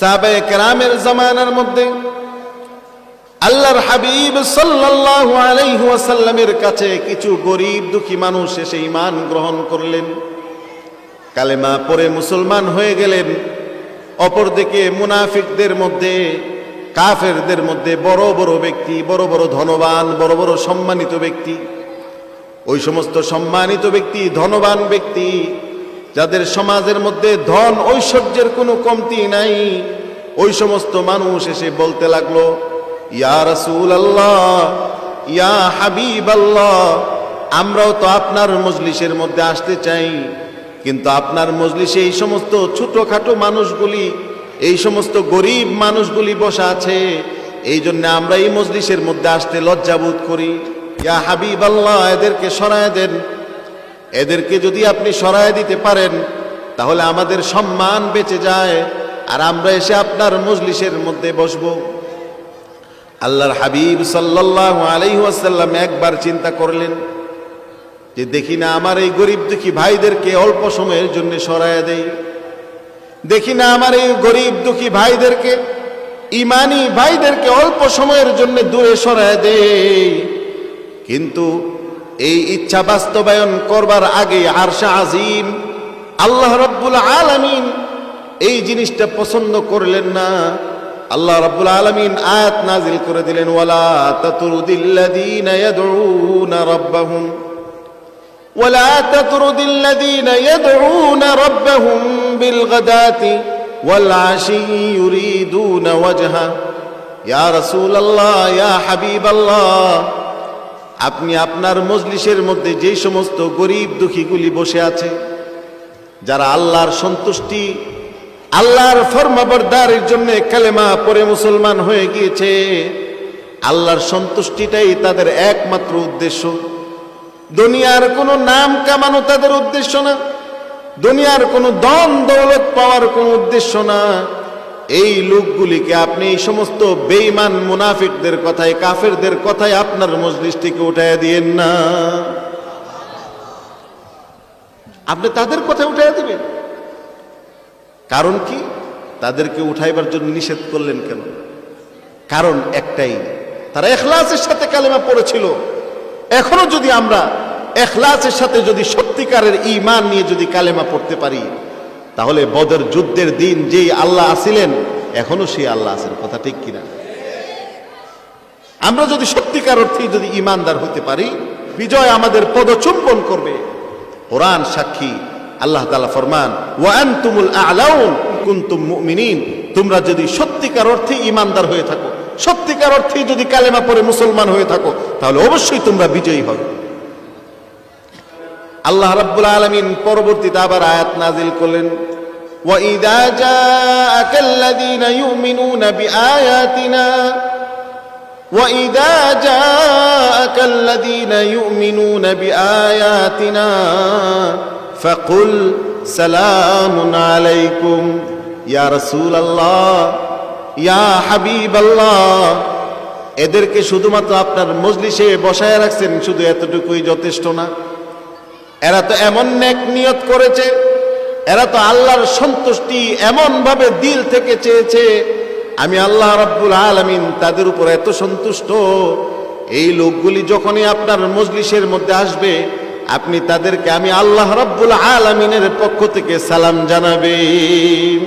সাহাবায়ে কেরামের জামানার মধ্যে আল্লাহর হাবিব সাল্লাল্লাহু আলাইহি ওয়াসাল্লামের কাছে কিছু গরিব দুঃখী মানুষ এসে ঈমান গ্রহণ করলেন। কালেমা পরে মুসলমান হয়ে গেলেন। অপরদিকে মুনাফিকদের মধ্যে, কাফেরদের মধ্যে বড় বড় ব্যক্তি, বড় বড় ধনবান, বড় বড় সম্মানিত ব্যক্তি। ওই সমস্ত সম্মানিত ব্যক্তি, ধনবান ব্যক্তি যাদের সমাজের মধ্যে ধন ঐশ্বর্যের কোনো কমতি নাই, ওই সমস্ত মানুষ এসে বলতে লাগল, ইয়া রসুল আল্লাহ ইয়া হাবিব আল্লাহ আমরাও তো আপনার মজলিসের মধ্যে আসতে চাই। কিন্তু আপনার মজলিসে এই সমস্ত ছোটখাটো মানুষগুলি, এই সমস্ত গরিব মানুষগুলি বসা আছে। এই জন্য আমরা এই মজলিসের মধ্যে আসতে লজ্জাবোধ করি। ইয়া হাবিব আল্লাহ এদেরকে সরায় দেন। এদেরকে যদি আপনি সরায় দিতে পারেন, তাহলে আমাদের সম্মান বেঁচে যায়, আর আমরা এসে আপনার মজলিসের মধ্যে বসবো। আল্লাহর হাবিব সাল্লাল্লাহু আলাইহি ওয়াসাল্লাম একবার চিন্তা করলেন যে, দেখি না আমার এই গরিব দুঃখী ভাইদেরকে অল্প সময়ের জন্য সরায় দেই। দেখি না আমার এই গরিব দুঃখী ভাইদেরকে, ইমানি ভাইদেরকে অল্প সময়ের জন্য দূরে সরায় দেই। কিন্তু এই ইচ্ছা বাস্তবায়ন করবার আগে আরশা আজিম, আল্লাহ রব্বুল আলমিন এই জিনিসটা পছন্দ করলেন না। আল্লাহ রব্বুল আলমিন আয়াত নাজিল করে দিলেন, ওয়ালা তাতুরুদিল্লাযীনা ইয়াদউনা রাব্বাহুম, ওয়ালা তাতুরুদিল্লাযীনা ইয়াদউনা রাব্বাহুম বিলগাদাতি ওয়াল আশি ইউরিদুনা ওয়াজহা। ইয়া রাসূলুল্লাহ, ইয়া হাবিবাল্লাহ আপনি আপনার মজলিসের মধ্যে যেই সমস্ত গরিব দুঃখীগুলি বসে আছে, যারা আল্লাহর সন্তুষ্টি, আল্লাহর ফরমাবরদারের জন্য কালেমা পরে মুসলমান হয়ে গিয়েছে, আল্লাহর সন্তুষ্টিটাই তাদের একমাত্র উদ্দেশ্য। দুনিয়ার কোনো নাম কামানো তাদের উদ্দেশ্য না, দুনিয়ার কোনো দন দৌলত পাওয়ার কোনো উদ্দেশ্য না। এই লোকগুলিকে আপনি এই সমস্ত বেইমান মুনাফিকদের কথায়, কাফেরদের কথায় আপনার মজলিস থেকে উঠাইয়া দিয়েন না। আপনি তাদের কথা উঠাইয়া দিবেন। কারণ কি? তাদেরকে উঠাইবার জন্য নিষেধ করলেন কেন? কারণ একটাই, তারা এখলাসের সাথে কালেমা পড়েছিল। এখনও যদি আমরা এখলাসের সাথে যদি সত্যিকারের ইমান নিয়ে যদি কালেমা পড়তে পারি তাহলে বদর যুদ্ধের দিন যেই আল্লাহ আসিলেন, এখনও সেই আল্লাহ আছেন। কথা ঠিক কিনা? আমরা যদি সত্যিকার অর্থে যদি ইমানদার হতে পারি, বিজয় আমাদের পদচুম্বন করবে। কোরআন সাক্ষী, আল্লাহ তালা ফরমান ওয়ান তুমুল আলাউন কুন্তুম মুমিনিন। তোমরা যদি সত্যিকার অর্থে ইমানদার হয়ে থাকো, সত্যিকার অর্থে যদি কালেমা পরে মুসলমান হয়ে থাকো, তাহলে অবশ্যই তোমরা বিজয়ী হবে। আল্লাহ রাব্বুল আলামিন পরবর্তীতে আবার আয়াত নাজিল করলেন وَإِذَا جَاءَكَ الَّذِينَ يُؤْمِنُونَ بِآيَاتِنَا وَإِذَا جَاءَكَ الَّذِينَ يُؤْمِنُونَ بِآيَاتِنَا فَقُلْ سَلَامٌ عَلَيْكُمْ يا رسول الله يا حبيب الله এদেরকে শুধুমাত্র আপনার মজলিসে বসায় রাখছেন শুধু এতটুকুই যথেষ্ট না এরা তো এমন নেক নিয়ত করেছে, এরা তো আল্লাহর সন্তুষ্টি এমনভাবে দিল থেকে চেয়েছে, আমি আল্লাহ রাব্বুল আলমিন তাদের উপর এত সন্তুষ্ট। এই লোকগুলি যখনই আপনার মজলিসের মধ্যে আসবে, আপনি তাদেরকে আমি আল্লাহ রাব্বুল আলমিনের পক্ষ থেকে সালাম জানাবেন।